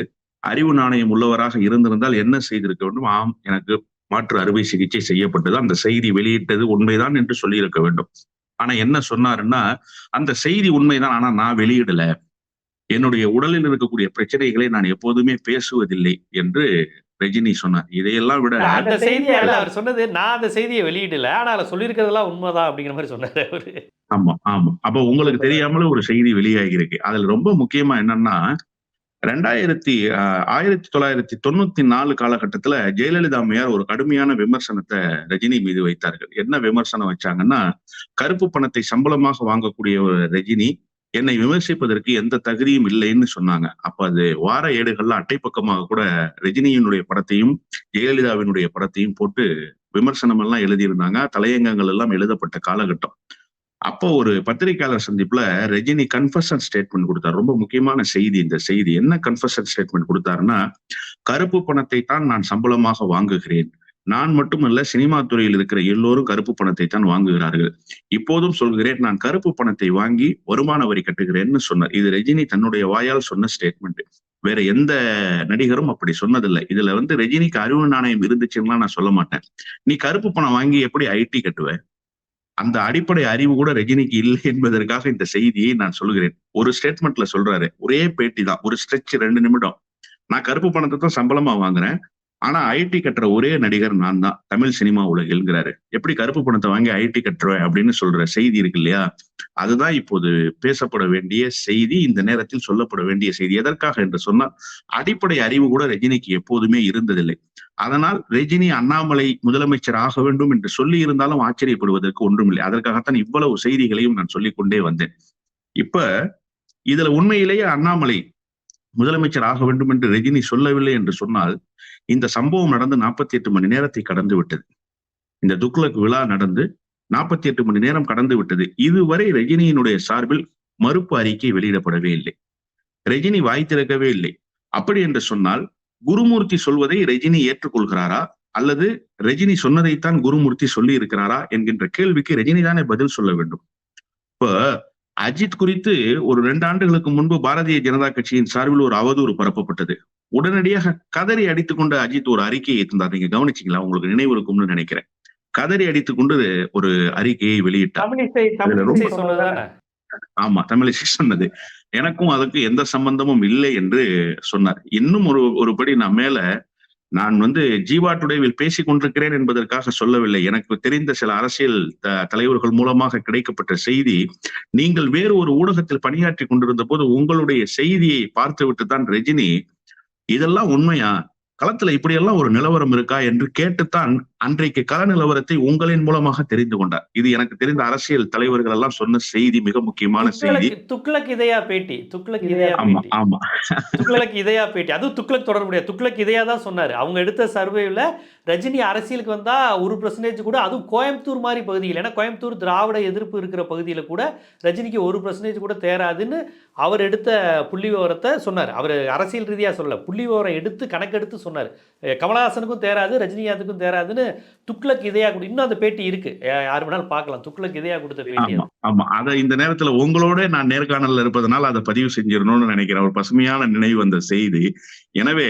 அறிவு நாணயம் உள்ளவராக இருந்திருந்தால் என்ன செய்திருக்க வேண்டும்? ஆம் எனக்கு மாற்று அறுவை சிகிச்சை செய்யப்பட்டது. அந்த செய்தி வெளியிட்டது உண்மைதான் என்று சொல்லியிருக்க வேண்டும். ஆனா என்ன சொன்னாருன்னா அந்த செய்தி உண்மைதான் ஆனா நான் வெளியிடல. என்னுடைய உடலில் இருக்கக்கூடிய பிரச்சனைகளை நான் எப்போதுமே பேசுவதில்லை என்று ரஜினி சொன்னார். இதையெல்லாம் விட அந்த செய்தியால அவர் சொன்னது நான் அந்த செய்தியை வெளியிடல. ஆனா அதுல சொல்லியிருக்கிறதெல்லாம் உண்மைதான் அப்படிங்கிற மாதிரி சொன்னாரு அவரு. ஆமா ஆமா. அப்ப உங்களுக்கு தெரியாமல ஒரு செய்தி வெளியாகி இருக்கு அதுல ரொம்ப முக்கியமா என்னன்னா ரெண்டாயிரத்தி ஆயிரத்தி தொள்ளாயிரத்தி தொண்ணூத்தி நாலு காலகட்டத்துல ஜெயலலிதா அம்மையார் ஒரு கடுமையான விமர்சனத்தை ரஜினி மீது வைத்தார்கள். என்ன விமர்சனம் வச்சாங்கன்னா கருப்பு பணத்தை சம்பளமாக வாங்கக்கூடிய ஒரு ரஜினி என்னை விமர்சிப்பதற்கு எந்த தகுதியும் இல்லைன்னு சொன்னாங்க. அப்ப அது வார ஏடுகள்ல அட்டை பக்கமாக கூட ரஜினியினுடைய படத்தையும் ஜெயலலிதாவினுடைய படத்தையும் போட்டு விமர்சனம் எல்லாம் எழுதியிருந்தாங்க. தலையங்கங்கள் எல்லாம் எழுதப்பட்ட காலகட்டம். அப்போ ஒரு பத்திரிகையாளர் சந்திப்புல ரஜினி கன்ஃபர்ஷன் ஸ்டேட்மெண்ட் கொடுத்தார். ரொம்ப முக்கியமான செய்தி இந்த செய்தி. என்ன கன்ஃபர்ஷன் ஸ்டேட்மெண்ட் கொடுத்தாருன்னா கருப்பு பணத்தை தான் நான் சம்பளமாக வாங்குகிறேன். நான் மட்டுமல்ல சினிமா துறையில் இருக்கிற எல்லோரும் கருப்பு பணத்தை தான் வாங்குகிறார்கள். இப்போதும் சொல்கிறேன் நான் கருப்பு பணத்தை வாங்கி வருமான வரி கட்டுகிறேன்னு சொன்னார். இது ரஜினி தன்னுடைய வாயால் சொன்ன ஸ்டேட்மெண்ட் வேற எந்த நடிகரும் அப்படி சொன்னதில்லை. இதுல வந்து ரஜினிக்கு அறிவு நாணயம் இருந்துச்சுன்னா நான் சொல்ல மாட்டேன். நீ கருப்பு பணம் வாங்கி எப்படி ஐடி கட்டுவேன் அந்த அடிப்படை அறிவு கூட ரஜினிக்கு இல்லை என்பதற்காக இந்த செய்தியை நான் சொல்கிறேன் ஒரு ஸ்டேட்மெண்ட்ல சொல்றாரு. ஒரே பேட்டி தான். ஒரு ஸ்ட்ரெச் ரெண்டு நிமிடம். நான் கருப்பு பணத்தை தான் சம்பளமா வாங்குறேன். ஆனா ஐடி கட்டுற ஒரே நடிகர் நான் தான் தமிழ் சினிமா உலகில்ங்கிறாரு. எப்படி கருப்பு பணத்தை வாங்கி ஐடி கட்டுறேன் அப்படின்னு சொல்ற செய்தி இருக்கு இல்லையா? அதுதான் இப்போது பேசப்பட வேண்டிய செய்தி இந்த நேரத்தில் சொல்லப்பட வேண்டிய செய்தி. எதற்காக என்று சொன்னால் அடிப்படை அறிவு கூட ரஜினிக்கு எப்போதுமே இருந்ததில்லை. அதனால் ரஜினி அண்ணாமலை முதலமைச்சர் ஆக வேண்டும் என்று சொல்லி இருந்தாலும் ஆச்சரியப்படுவதற்கு ஒன்றுமில்லை. அதற்காகத்தான் இவ்வளவு செய்திகளையும் நான் சொல்லிக் கொண்டே வந்தேன். இப்ப இதுல உண்மையிலேயே அண்ணாமலை முதலமைச்சர் ஆக வேண்டும் என்று ரஜினி சொல்லவில்லை என்று சொன்னால் இந்த சம்பவம் நடந்து நாற்பத்தி எட்டு மணி நேரத்தை கடந்து விட்டது. இந்த துக்ளக் விழா நடந்து நாற்பத்தி எட்டு மணி நேரம் கடந்து விட்டது. இதுவரை ரஜினியினுடைய சார்பில் மறுப்பு அறிக்கை வெளியிடப்படவே இல்லை. ரஜினி வாய் திறக்கவே இல்லை. அப்படி என்று சொன்னால் குருமூர்த்தி சொல்வதை ரஜினி ஏற்றுக்கொள்கிறாரா? அல்லது ரஜினி சொன்னதைத்தான் குருமூர்த்தி சொல்லி இருக்கிறாரா என்கின்ற கேள்விக்கு ரஜினி தானே பதில் சொல்ல வேண்டும். இப்ப அஜித் குறித்து ஒரு ரெண்டு ஆண்டுகளுக்கு முன்பு பாரதிய ஜனதா கட்சியின் சார்பில் ஒரு அவதூறு பரப்பப்பட்டது. உடனடியாக கதறி அடித்துக் கொண்டு அஜித் ஒரு அறிக்கையை தந்தார். நீங்க கவனிச்சீங்களா? உங்களுக்கு நினைவு இருக்கும்னு நினைக்கிறேன். கதறி அடித்துக் கொண்டு ஒரு அறிக்கையை வெளியிட்டார். ஆமா தமிழிசை சொன்னது. எனக்கும் அதுக்கு எந்த சம்பந்தமும் இல்லை என்று சொன்னார். இன்னும் ஒரு ஒருபடி நான் மேல நான் வந்து ஜீவா டுடேவில் பேசிக் கொண்டிருக்கிறேன் என்பதற்காக சொல்லவில்லை. எனக்கு தெரிந்த சில அரசியல் த- தலைவர்கள் மூலமாக கிடைக்கப்பட்ட செய்தி நீங்கள் வேறு ஒரு ஊடகத்தில் பணியாற்றி கொண்டிருந்த போது உங்களுடைய செய்தியை பார்த்துவிட்டு தான் ரஜினி இதெல்லாம் உண்மையா? களத்துல இப்படியெல்லாம் ஒரு நிலவரம் இருக்கா என்று கேட்டுத்தான் அன்றைக்கு கள நிலவரத்தை உங்களின் மூலமாக தெரிந்து கொண்டார். இது எனக்கு தெரிந்த அரசியல் தலைவர்கள் எல்லாம் சொன்ன செய்தி மிக முக்கியமான செய்தி. துக்ளக் இதயா பேட்டி துக்ளக் இதயா ஆமா பேட்டி. ஆமா. துக்ளக் இதயா பேட்டி. அதுவும் துக்ளக் தொடர்புடைய துக்ளக் இதயா தான் சொன்னாரு. அவங்க எடுத்த சர்வேவில் ரஜினி அரசியலுக்கு வந்தா ஒரு பர்சன்டேஜ் கூட அதுவும் கோயம்புத்தூர் மாதிரி பகுதியில். ஏன்னா கோயம்புத்தூர் திராவிட எதிர்ப்பு இருக்கிற பகுதியில் கூட ரஜினிக்கு ஒரு பர்சன்டேஜ் கூட தேராதுன்னு அவர் எடுத்த புள்ளி விவரத்தை சொன்னார். அவர் அரசியல் ரீதியாக சொல்லல. புள்ளி விவரம் எடுத்து கணக்கெடுத்து சொன்னார். கமலஹாசனுக்கும் தேராது ரஜினிகாந்துக்கும் தேராதுன்னு துக்ளக் இதயா கொடு இன்னும் அந்த பேட்டி இருக்கு. யாரு யார் வேணாலும் பார்க்கலாம். துக்ளக் இதையா கொடுத்த பேட்டி ஆமா அதை இந்த நேரத்துல உங்களோட நான் நேர்காணல இருப்பதனால அதை பதிவு செஞ்சிடணும்னு நினைக்கிறேன். ஒரு பசுமையான நினைவு வந்த செய்தி. எனவே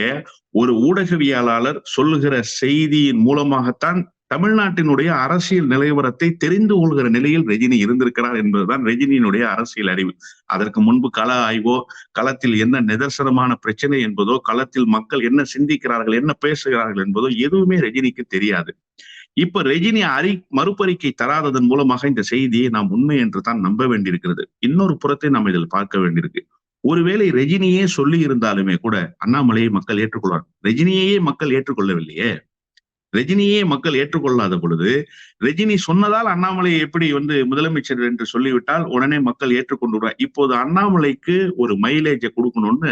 ஒரு ஊடகவியலாளர் சொல்லுகிற செய்தியின் மூலமாகத்தான் தமிழ்நாட்டினுடைய அரசியல் நிலவரத்தை தெரிந்து கொள்கிற நிலையில் ரஜினி இருந்திருக்கிறார் என்பதுதான் ரஜினியினுடைய அரசியல் அறிவு. அதற்கு முன்பு கள ஆய்வோ களத்தில் என்ன நிதர்சனமான பிரச்சனை என்பதோ களத்தில் மக்கள் என்ன சிந்திக்கிறார்கள் என்ன பேசுகிறார்கள் என்பதோ எதுவுமே ரஜினிக்கு தெரியாது. இப்ப ரஜினி அறி மறுப்பறிக்கை தராததன் மூலமாக இந்த செய்தியை நாம் உண்மை என்று தான் நம்ப வேண்டியிருக்கிறது. இன்னொரு புறத்தை நாம் இதில் பார்க்க வேண்டியிருக்கு. ஒருவேளை ரஜினியே சொல்லி இருந்தாலுமே கூட அண்ணாமலையை மக்கள் ஏற்றுக்கொள்வார் ரஜினியையே மக்கள் ஏற்றுக்கொள்ளவில்லையே? ரஜினியே மக்கள் ஏற்றுக்கொள்ளாத பொழுது ரஜினி சொன்னதால் அண்ணாமலை எப்படி வந்து முதலமைச்சர் என்று சொல்லிவிட்டால் உடனே மக்கள் ஏற்றுக்கொண்டு இப்போது அண்ணாமலைக்கு ஒரு மைலேஜை கொடுக்கணும்னு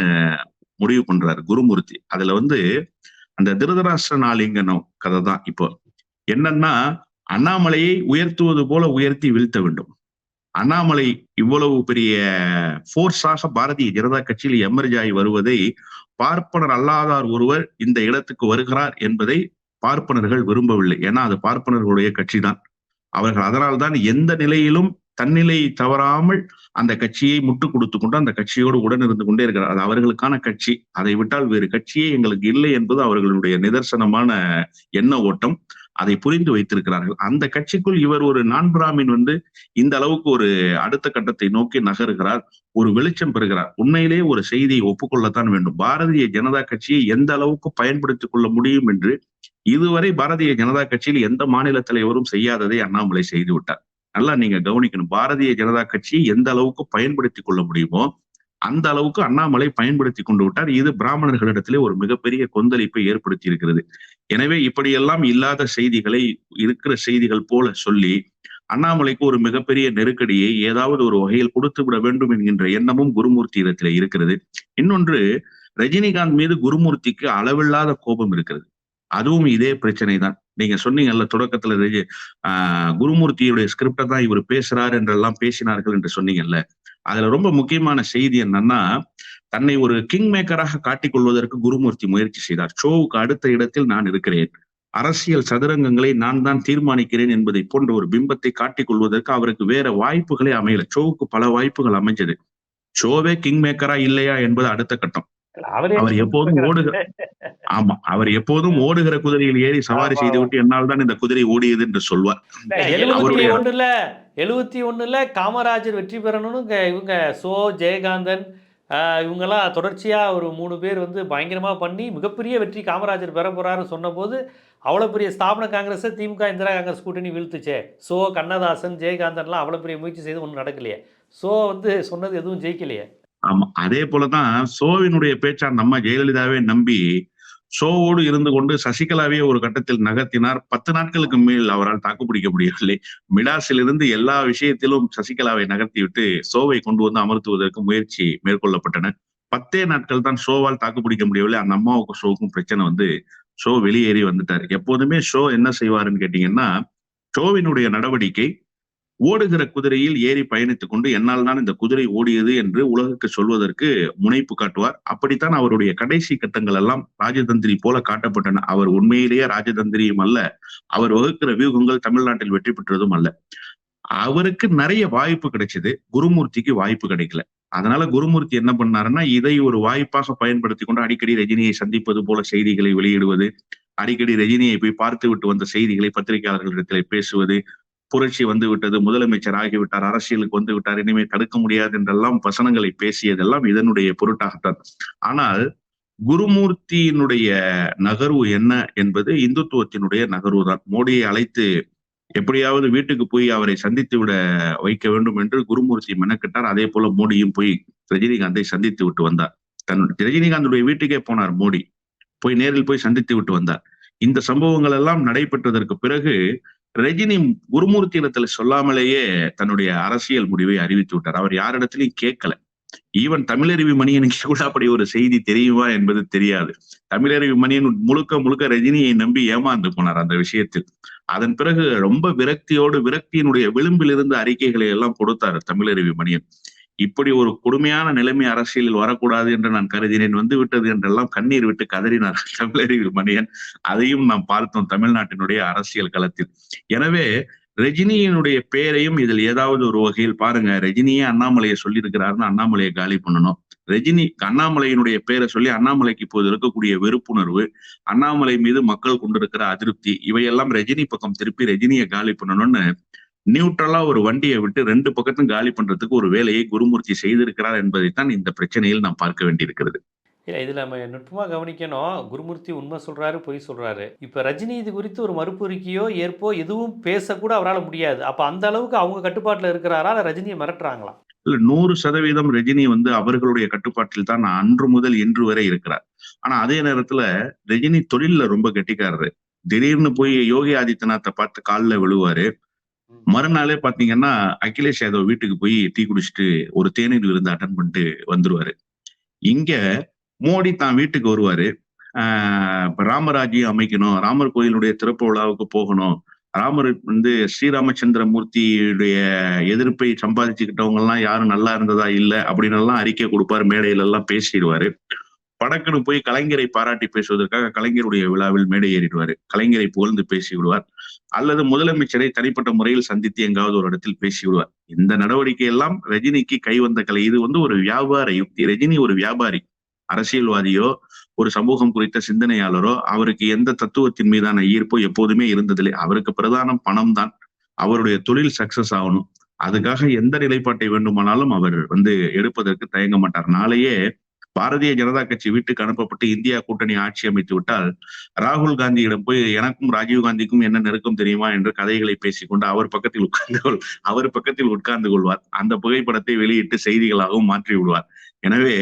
முடிவு பண்றாரு குருமூர்த்தி. அதுல வந்து அந்த திருதராஷ்டிர நாளிங்கனம் கதை தான் இப்போ. என்னன்னா அண்ணாமலையை உயர்த்துவது போல உயர்த்தி வீழ்த்த வேண்டும். அண்ணாமலை இவ்வளவு பெரிய போர்ஸாக பாரதிய ஜனதா கட்சியில் எமர்ஜாய் வருவதை பார்ப்பனர் அல்லாதார் ஒருவர் இந்த இடத்துக்கு வருகிறார் என்பதை பார்ப்பனர்கள் விரும்பவில்லை. ஏன்னா அது பார்ப்பனர்களுடைய கட்சி தான் அவர்கள் அதனால்தான் எந்த நிலையிலும் தன்னிலை தவறாமல் அந்த கட்சியை முட்டு கொடுத்து கொண்டு அந்த கட்சியோடு உடன் இருந்து கொண்டே இருக்கிறார். அது அவர்களுக்கான கட்சி. அதை விட்டால் வேறு கட்சியே எங்களுக்கு இல்லை என்பது அவர்களுடைய நிதர்சனமான எண்ண ஓட்டம். அதை புரிந்து வைத்திருக்கிறார்கள். அந்த கட்சிக்குள் இவர் ஒரு நான் பிராமின் வந்து இந்த அளவுக்கு ஒரு அடுத்த கட்டத்தை நோக்கி நகருகிறார். ஒரு வெளிச்சம் பெறுகிறார். உண்மையிலே ஒரு செய்தியை ஒப்புக்கொள்ளத்தான் வேண்டும். பாரதிய ஜனதா கட்சியை எந்த அளவுக்கு பயன்படுத்திக் கொள்ள முடியும் என்று இதுவரை பாரதிய ஜனதா கட்சியில் எந்த மாநில தலைவரும் செய்யாததை அண்ணாமலை செய்து விட்டார். நல்லா நீங்க கவனிக்கணும். பாரதிய ஜனதா கட்சியை எந்த அளவுக்கு பயன்படுத்திக் கொள்ள முடியுமோ அந்த அளவுக்கு அண்ணாமலை பயன்படுத்தி கொண்டு விட்டார். இது பிராமணர்களிடத்திலே ஒரு மிகப்பெரிய கொந்தளிப்பை ஏற்படுத்தி இருக்கிறது. எனவே இப்படியெல்லாம் இல்லாத செய்திகளை இருக்கிற செய்திகள் போல சொல்லி அண்ணாமலைக்கு ஒரு மிகப்பெரிய நெருக்கடியை ஏதாவது ஒரு வகையில் கொடுத்து விட வேண்டும் என்கின்ற எண்ணமும் குருமூர்த்தி இடத்திலே இருக்கிறது. இன்னொன்று ரஜினிகாந்த் மீது குருமூர்த்திக்கு அளவில்லாத கோபம் இருக்கிறது. அதுவும் இதே பிரச்சனை தான் நீங்க சொன்னீங்கல்ல தொடக்கத்துல ரஜி ஆஹ் குருமூர்த்தியுடைய ஸ்கிரிப்டை தான் இவர் பேசுறாரு என்றெல்லாம் பேசினார்கள் என்று சொன்னீங்கல்ல. அதுல ரொம்ப முக்கியமான செய்தி என்னன்னா தன்னை ஒரு கிங் மேக்கராக காட்டிக் கொள்வதற்கு குருமூர்த்தி முயற்சி செய்தார். ஷோவுக்கு அடுத்த இடத்தில் நான் இருக்கிறேன். அரசியல் சதுரங்கங்களை நான் தான் தீர்மானிக்கிறேன் என்பதை போன்ற ஒரு பிம்பத்தை காட்டிக் கொள்வதற்கு அவருக்கு வேற வாய்ப்புகளே அமையல. ஷோவுக்கு பல வாய்ப்புகள் அமைஞ்சது. ஷோவே கிங் மேக்கரா இல்லையா என்பது அடுத்த கட்டம். அவரே அவர் எப்போதும் ஓடுகிற ஆமா அவர் எப்போதும் ஓடுகிற குதிரையில் ஏறி சவாரி. செய்து விட்டு என்னால் தான் இந்த குதிரை ஓடியது என்று சொல்வார். எழுபத்தி ஒண்ணுல எழுபத்தி ஒண்ணுல காமராஜர் வெற்றி பெறணும்னு இங்க இவங்க சோ ஜெயகாந்தன் ஆஹ், இவங்கெல்லாம் தொடர்ச்சியா ஒரு மூணு பேர் வந்து பயங்கரமா பண்ணி மிகப்பெரிய வெற்றி காமராஜர் பெற போறாருன்னு சொன்னபோது அவ்வளோ பெரிய ஸ்தாபன காங்கிரஸை திமுக இந்திரா காங்கிரஸ் கூட்டணி வீழ்த்துச்சே. சோ கண்ணதாசன் ஜெயகாந்தன்லாம் அவ்வளோ பெரிய முயற்சி செய்து ஒன்றும் நடக்கலையே. சோ வந்து சொன்னது எதுவும் ஜெயிக்கலையே. அதே போலதான் சோவினுடைய பேச்சா நம்ம ஜெயலலிதாவே நம்பி சோவோடு இருந்து கொண்டு சசிகலாவே ஒரு கட்டத்தில் நகர்த்தினார். பத்து நாட்களுக்கு மேல் அவரால் தாக்குப்பிடிக்க முடியவில்லை. மிடாஸிலிருந்து எல்லா விஷயத்திலும் சசிகலாவை நகர்த்திவிட்டு சோவை கொண்டு வந்து அமர்த்துவதற்கு முயற்சி மேற்கொள்ளப்பட்டன. பத்தே நாட்கள் தான் ஷோவால் தாக்குப்பிடிக்க முடியவில்லை. அந்த அம்மாவுக்கும் ஷோவுக்கும் பிரச்சனை வந்து ஷோ வெளியேறி வந்துட்டார். எப்போதுமே ஷோ என்ன செய்வாருன்னு கேட்டீங்கன்னா ஷோவினுடைய நடவடிக்கை ஓடுகிற குதிரையில் ஏறி பயணித்துக் கொண்டு என்னால் தான் இந்த குதிரை ஓடியது என்று உலகுக்கு சொல்வதற்கு முனைப்பு காட்டுவார். அப்படித்தான் அவருடைய கடைசி கட்டங்கள் எல்லாம் ராஜதந்திரி போல காட்டப்பட்டன. அவர் உண்மையிலேயே ராஜதந்திரியும் அல்ல அவர் வகுக்கிற வியூகங்கள் தமிழ்நாட்டில் வெற்றி பெற்றதும் அல்ல. அவருக்கு நிறைய வாய்ப்பு கிடைச்சது. குருமூர்த்திக்கு வாய்ப்பு கிடைக்கல. அதனால குருமூர்த்தி என்ன பண்ணாருன்னா இதை ஒரு வாய்ப்பாக பயன்படுத்தி கொண்டு அடிக்கடி ரஜினியை சந்திப்பது போல செய்திகளை வெளியிடுவது அடிக்கடி ரஜினியை போய் பார்த்து விட்டு வந்த செய்திகளை பத்திரிகையாளர்களிடத்தில் பேசுவது புரட்சி வந்து விட்டது முதலமைச்சர் ஆகிவிட்டார் அரசியலுக்கு வந்து விட்டார் இனிமே தடுக்க முடியாது என்றெல்லாம் வசனங்களை பேசியதெல்லாம் இதனுடைய பொருட்டாகத்தான். ஆனால் குருமூர்த்தியினுடைய நகர்வு என்ன என்பது இந்துத்துவத்தினுடைய நகர்வு தான். மோடியை அழைத்து எப்படியாவது வீட்டுக்கு போய் அவரை சந்தித்து விட வைக்க வேண்டும் என்று குருமூர்த்தி மெனக்கிட்டார். அதே போல மோடியும் போய் ரஜினிகாந்தை சந்தித்து விட்டு வந்தார். தன் ரஜினிகாந்துடைய வீட்டுக்கே போனார் மோடி. போய் நேரில் போய் சந்தித்து விட்டு வந்தார். இந்த சம்பவங்கள் எல்லாம் நடைபெற்றதற்கு பிறகு ரஜினி குருமூர்த்தி இடத்துல சொல்லாமலேயே தன்னுடைய அரசியல் முடிவை அறிவித்து விட்டார். அவர் யாரிடத்திலையும் கேட்கல. ஈவன் தமிழருவி மணியனுக்கு கூட அப்படி ஒரு செய்தி தெரியுமா என்பது தெரியாது. தமிழருவி மணியன் முழுக்க முழுக்க ரஜினியை நம்பி ஏமாந்து போனார் அந்த விஷயத்தில். அதன் பிறகு ரொம்ப விரக்தியோடு விரக்தியினுடைய விளிம்பில் இருந்து அறிக்கைகளை எல்லாம் கொடுத்தார் தமிழருவி மணியன். இப்படி ஒரு கொடுமையான நிலைமை அரசியலில் வரக்கூடாது என்று நான் கருதினேன். வந்து விட்டது என்றெல்லாம் கண்ணீர் விட்டு கதறினார் தமிழறிவு மணியன் அதையும் நாம் பார்த்தோம் தமிழ்நாட்டினுடைய அரசியல் களத்தில். எனவே ரஜினியினுடைய பெயரையும் இதில் ஏதாவது ஒரு வகையில் பாருங்க. ரஜினியே அண்ணாமலையை சொல்லியிருக்கிறாருன்னு அண்ணாமலையை காலி பண்ணணும். ரஜினி அண்ணாமலையினுடைய பெயரை சொல்லி அண்ணாமலைக்கு இப்போது இருக்கக்கூடிய வெறுப்புணர்வு அண்ணாமலை மீது மக்கள் கொண்டிருக்கிற அதிருப்தி இவையெல்லாம் ரஜினி பக்கம் திருப்பி ரஜினியை காலி பண்ணணும்னு நியூட்ரலா ஒரு வண்டியை விட்டு ரெண்டு பக்கத்தும் காலி பண்றதுக்கு ஒரு வேலையை குருமூர்த்தி செய்திருக்கிறார் என்பதைத்தான் இந்த பிரச்சனையில் நாம் பார்க்க வேண்டியிருக்கிறது. இல்லை இதில் நம்ம நுட்பமாக கவனிக்கணும். குருமூர்த்தி உண்மை சொல்கிறாரு பொய் சொல்கிறாரு இப்போ ரஜினி இது குறித்து ஒரு மறுப்பறிக்கையோ ஏற்போ எதுவும் பேசக்கூட அவரால் முடியாது. அப்போ அந்த அளவுக்கு அவங்க கட்டுப்பாட்டில் இருக்கிறாரா? இல்லை ரஜினியை மிரட்டுறாங்களா? இல்ல நூறு சதவீதம் ரஜினி வந்து அவர்களுடைய கட்டுப்பாட்டில் தான் அன்று முதல் இன்று வரை இருக்கிறார். ஆனா அதே நேரத்துல ரஜினி தொழில்ல ரொம்ப கெட்டிக்காரரு. திடீர்னு போய் யோகி ஆதித்யநாத்தை பார்த்து காலில் விழுவாரு. மறுநாளே பாத்தீங்கன்னா அகிலேஷ் யாதவ் வீட்டுக்கு போய் டீ குடிச்சிட்டு ஒரு தேநீர் விருந்து அட்டன் பண்ணிட்டு வந்துருவாரு. இங்க மோடி தான் வீட்டுக்கு வருவாரு. ஆஹ் ராமராஜ்யம் அமைக்கணும் ராமர் கோயிலுடைய திறப்பு விழாவுக்கு போகணும். ராமர் வந்து ஸ்ரீராமச்சந்திர மூர்த்தியுடைய எதிர்ப்பை சம்பாதிச்சுக்கிட்டவங்க எல்லாம் யாரும் நல்லா இருந்ததா இல்ல அப்படின்னு எல்லாம் அறிக்கை கொடுப்பாரு மேடையில எல்லாம் பேசிடுவாரு. படக்குன்னு போய் கலைஞரை பாராட்டி பேசுவதற்காக கலைஞருடைய விழாவில் மேடை ஏறிடுவாரு. கலைஞரை புகழ்ந்து பேசி விடுவார் அல்லது முதலமைச்சரை தனிப்பட்ட முறையில் சந்தித்து எங்காவது ஒரு இடத்தில் பேசிவிடுவார். இந்த நடவடிக்கை எல்லாம் ரஜினிக்கு கை வந்த கலை. இது வந்து ஒரு வியாபார யுக்தி. ரஜினி ஒரு வியாபாரி. அரசியல்வாதியோ ஒரு சமூகம் குறித்த சிந்தனையாளரோ அவருக்கு எந்த தத்துவத்தின் மீதான ஈர்ப்போ எப்போதுமே இருந்ததில்லை. அவருக்கு பிரதானம் பணம் தான் அவருடைய தொழில் சக்சஸ் ஆகணும். அதுக்காக எந்த நிலைப்பாட்டை வேண்டுமானாலும் அவர் வந்து எடுப்பதற்கு தயங்க மாட்டார். நாளையே பாரதிய ஜனதா கட்சி வீட்டுக்கு அனுப்பப்பட்டு இந்தியா கூட்டணி ஆட்சி அமைத்து விட்டால் ராகுல் காந்தியிடம் போய் எனக்கும் ராஜீவ் காந்திக்கும் என்ன நெருக்கம் தெரியுமா என்று கதைகளை பேசிக்கொண்டு அவர் பக்கத்தில் உட்கார்ந்து கொள் அவர் பக்கத்தில் உட்கார்ந்து கொள்வார். அந்த புகைப்படத்தை வெளியிட்டு செய்திகளாகவும் மாற்றி விடுவார். எனவே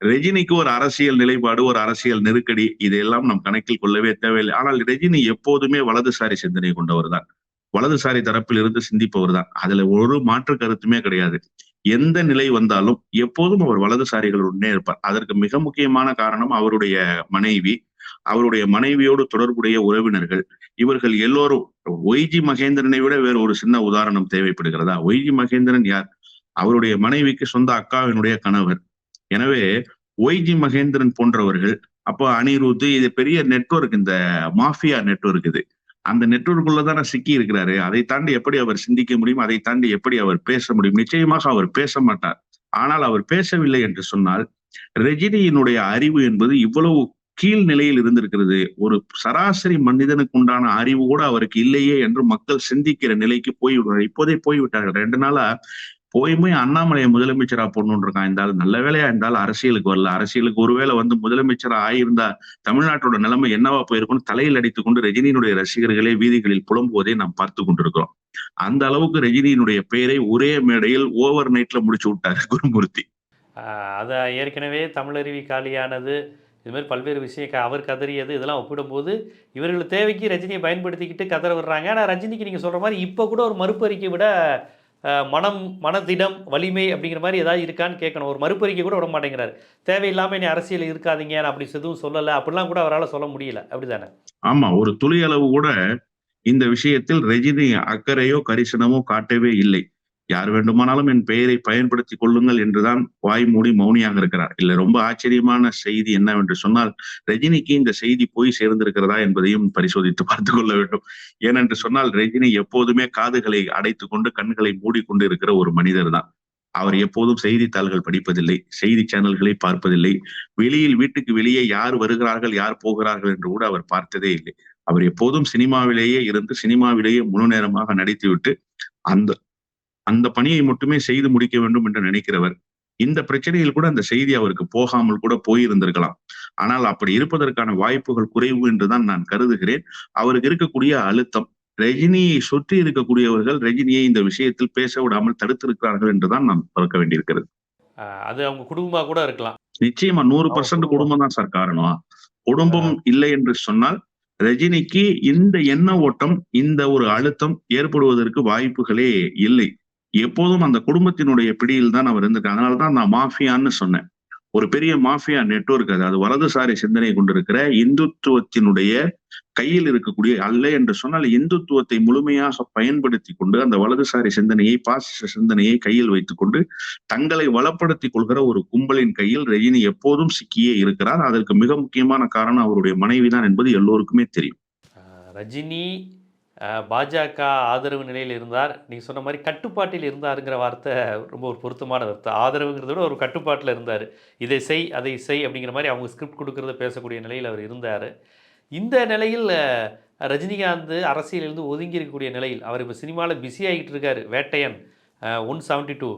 ரெஜினிக்கு ஒரு அரசியல் நிலைப்பாடு ஒரு அரசியல் நெருக்கடி இதையெல்லாம் நம் கணக்கில் கொள்ளவே தேவையில்லை. ஆனால் ரெஜினி எப்போதுமே வலதுசாரி சிந்தனை கொண்டவர் தான் வலதுசாரி தரப்பில் இருந்து சிந்திப்பவர் தான் அதுல ஒரு மாற்று கருத்துமே கிடையாது. எந்த நிலை வந்தாலும் எப்போதும் அவர் வலதுசாரிகளுடனே இருப்பார். அதற்கு மிக முக்கியமான காரணம் அவருடைய மனைவி அவருடைய மனைவியோடு தொடர்புடைய உறவினர்கள். இவர்கள் எல்லோரும் ஒய்ஜி மகேந்திரனை விட வேறு ஒரு சின்ன உதாரணம் தேவைப்படுகிறதா? ஒய்ஜி மகேந்திரன் யார்? அவருடைய மனைவிக்கு சொந்த அக்காவினுடைய கணவர். எனவே ஒய்ஜி மகேந்திரன் போன்றவர்கள் அப்போ அனிருத் இது பெரிய நெட்வொர்க் இந்த மாஃபியா நெட்வொர்க் இது. அந்த நெட்வொர்க்குள்ள தானே சிக்கி இருக்கிறாரு. அதை தாண்டி எப்படி அவர் சிந்திக்க முடியும்? அதை தாண்டி எப்படி அவர் பேச முடியும்? நிச்சயமாக அவர் பேச மாட்டார். ஆனால் அவர் பேசவில்லை என்று சொன்னால் ரஜினியினுடைய அறிவு என்பது இவ்வளவு கீழ் நிலையில் இருந்திருக்கிறது. ஒரு சராசரி மனிதனுக்கு உண்டான அறிவு கூட அவருக்கு இல்லையே என்று மக்கள் சிந்திக்கிற நிலைக்கு போய்விடுவார் இப்போதே போய்விட்டார்கள். ரெண்டு நாளா போய் போய் அண்ணாமலையை முதலமைச்சரா போடணும்னு இருக்கான் இந்த ஆள் நல்ல வேலையா இருந்தாலும் அரசியலுக்கு வரல. அரசியலுக்கு ஒருவேளை வந்து முதலமைச்சரா ஆயிருந்தா தமிழ்நாட்டோட நிலைமை என்னவா போயிருக்கும்னு தலையில் அடித்துக் கொண்டு ரஜினியினுடைய ரசிகர்களே வீதிகளில் புலம்புவதை நாம் பார்த்து கொண்டிருக்கிறோம். அந்த அளவுக்கு ரஜினியினுடைய பெயரை ஒரே மேடையில் ஓவர் நைட்ல முடிச்சு விட்டாரு குருமூர்த்தி. அதை ஏற்கனவே தமிழருவி காலியானது இது மாதிரி பல்வேறு விஷயம் அவர் கதறியது இதெல்லாம் ஒப்பிடும்போது இவர்கள் தேவைக்கு ரஜினியை பயன்படுத்திக்கிட்டு கதற விடுறாங்க. ஆனால் ரஜினிக்கு நீங்கள் சொல்கிற மாதிரி இப்போ கூட ஒரு மறுப்பறிக்கை விட மனம் மனதிடம் வலிமை அப்படிங்கிற மாதிரி ஏதாவது இருக்கான்னு கேட்கணும். ஒரு மறுப்பறிக்கை கூட விட மாட்டேங்கிறார். தேவையில்லாமல் நீ அரசியல் இருக்காதீங்க நான் அப்படி எதுவும் சொல்லலை. அப்படிலாம் கூட அவரால் சொல்ல முடியல. அப்படிதானே? ஆமா ஒரு துளி அளவு கூட இந்த விஷயத்தில் ரஜினி அக்கறையோ கரிசனமோ காட்டவே இல்லை. யார் வேண்டுமானாலும் என் பெயரை பயன்படுத்தி கொள்ளுங்கள் என்றுதான் வாய் மூடி மௌனியாக இருக்கிறார். இல்ல ரொம்ப ஆச்சரியமான செய்தி என்னவென்று சொன்னால் ரஜினிக்கு இந்த செய்தி போய் சேர்ந்திருக்கிறதா என்பதையும் பரிசோதித்து பார்த்து கொள்ள வேண்டும். ஏனென்று சொன்னால் ரஜினி எப்போதுமே காதுகளை அடைத்து கொண்டு கண்களை மூடிக்கொண்டு இருக்கிற ஒரு மனிதர் தான். அவர் எப்போதும் செய்தித்தாள்கள் படிப்பதில்லை செய்தி சேனல்களை பார்ப்பதில்லை. வெளியில் வீட்டுக்கு வெளியே யார் வருகிறார்கள் யார் போகிறார்கள் என்று கூட அவர் பார்த்ததே இல்லை. அவர் எப்போதும் சினிமாவிலேயே இருந்து சினிமாவிலேயே முழு நேரமாக நடித்துவிட்டு அந்த அந்த பணியை மட்டுமே செய்து முடிக்க வேண்டும் என்று நினைக்கிறவர். இந்த பிரச்சனையில் கூட அந்த செய்தி அவருக்கு போகாமல் கூட போயிருந்திருக்கலாம். ஆனால் அப்படி இருப்பதற்கான வாய்ப்புகள் குறைவு என்றுதான் நான் கருதுகிறேன். அவருக்கு இருக்கக்கூடிய அழுத்தம் ரஜினியை சுற்றி இருக்கக்கூடியவர்கள் ரஜினியை இந்த விஷயத்தில் பேச விடாமல் தடுத்திருக்கிறார்கள் என்றுதான் நாம் பார்க்க வேண்டியிருக்கிறது. அது அவங்க குடும்பமாக கூட இருக்கலாம். நிச்சயமா நூறு பர்சன்ட் குடும்பம். தான் சார் காரணம். குடும்பம் இல்லை என்று சொன்னால் ரஜினிக்கு இந்த எண்ண ஓட்டம் இந்த ஒரு அழுத்தம் ஏற்படுவதற்கு வாய்ப்புகளே இல்லை. எப்போதும் அந்த குடும்பத்தினுடைய பிடியில் தான் அவர் இருந்திருக்காங்க அதனாலதான் நான் மாஃபியான்னு சொன்னேன். ஒரு பெரிய மாஃபியா நெட்வொர்க் அது. அது வலதுசாரி சிந்தனை கொண்டிருக்கிற இந்துத்துவத்தினுடைய கையில் இருக்கக்கூடிய அல்ல என்று சொன்னால் இந்துத்துவத்தை முழுமையாக பயன்படுத்தி கொண்டு அந்த வலதுசாரி சிந்தனையை பாசிச சிந்தனையை கையில் வைத்துக்கொண்டு தங்களை வளப்படுத்திக் கொள்கிற ஒரு கும்பலின் கையில் ரஜினி எப்போதும் சிக்கியே இருக்கிறார். அதற்கு மிக முக்கியமான காரணம் அவருடைய மனைவிதான் என்பது எல்லோருக்குமே தெரியும். ரஜினி பாஜக ஆதரவு நிலையில் இருந்தார். நீங்கள் சொன்ன மாதிரி கட்டுப்பாட்டில் இருந்தாருங்கிற வார்த்தை ரொம்ப ஒரு பொருத்தமான வார்த்தை. ஆதரவுங்கிறத விட ஒரு கட்டுப்பாட்டில் இருந்தார். இதை செய் அதை செய் அப்படிங்கிற மாதிரி அவங்க ஸ்கிரிப்ட் கொடுக்கறத பேசக்கூடிய நிலையில் அவர் இருந்தார். இந்த நிலையில் ரஜினிகாந்த் அரசியலிருந்து ஒதுங்கி இருக்கக்கூடிய நிலையில் அவர் இப்போ சினிமாவில் பிஸி ஆகிட்டு இருக்கார். வேட்டையன் ஒன் செவன்ட்டி டூ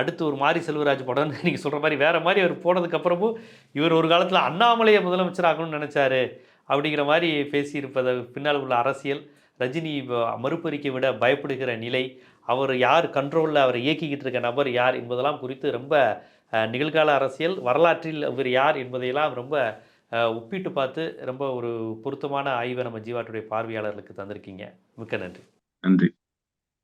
அடுத்து ஒரு மாரி செல்வராஜ் படம்னு நீங்கள் சொல்கிற மாதிரி வேறு மாதிரி அவர் போனதுக்கப்புறமும் இவர் ஒரு காலத்தில் அண்ணாமலையை முதலமைச்சர் ஆகணும்னு நினச்சாரு அப்படிங்கிற மாதிரி பேசியிருப்பதை பின்னால் உள்ள அரசியல். ரஜினி மறுப்பறிக்கை விட பயப்படுகிற நிலை அவர் யார் கண்ட்ரோலில் அவரை இயக்கிக்கிட்டு இருக்க நபர் யார் என்பதெல்லாம் குறித்து ரொம்ப நிகழ்கால அரசியல் வரலாற்றில் இவர் யார் என்பதையெல்லாம் ரொம்ப ஒப்பிட்டு பார்த்து ரொம்ப ஒரு பொருத்தமான ஆய்வை நம்ம ஜீவாட்டுடைய பார்வையாளர்களுக்கு தந்திருக்கீங்க. மிக்க நன்றி. நன்றி.